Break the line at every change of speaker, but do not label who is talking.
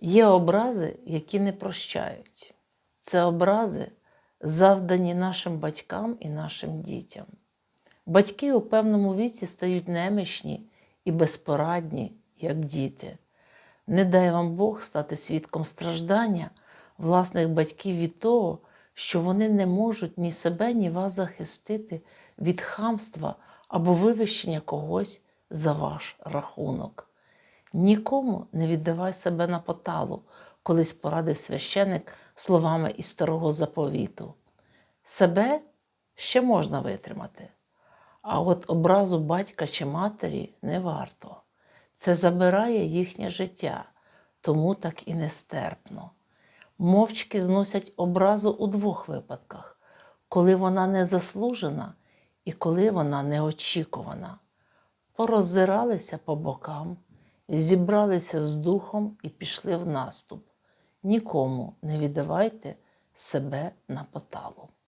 Є образи, які не прощають. Це образи, завдані нашим батькам і нашим дітям. Батьки у певному віці стають немічні і безпорадні, як діти. Не дай вам Бог стати свідком страждання власних батьків від того, що вони не можуть ні себе, ні вас захистити від хамства або вивищення когось за ваш рахунок. Нікому не віддавай себе на поталу, колись порадив священик словами із старого заповіту. Себе ще можна витримати, а от образу батька чи матері не варто. Це забирає їхнє життя, тому так і нестерпно. Мовчки зносять образу у двох випадках, коли вона не заслужена і коли вона неочікувана. Пороззиралися по бокам, зібралися з духом і пішли в наступ. Нікому не віддавайте себе на поталу.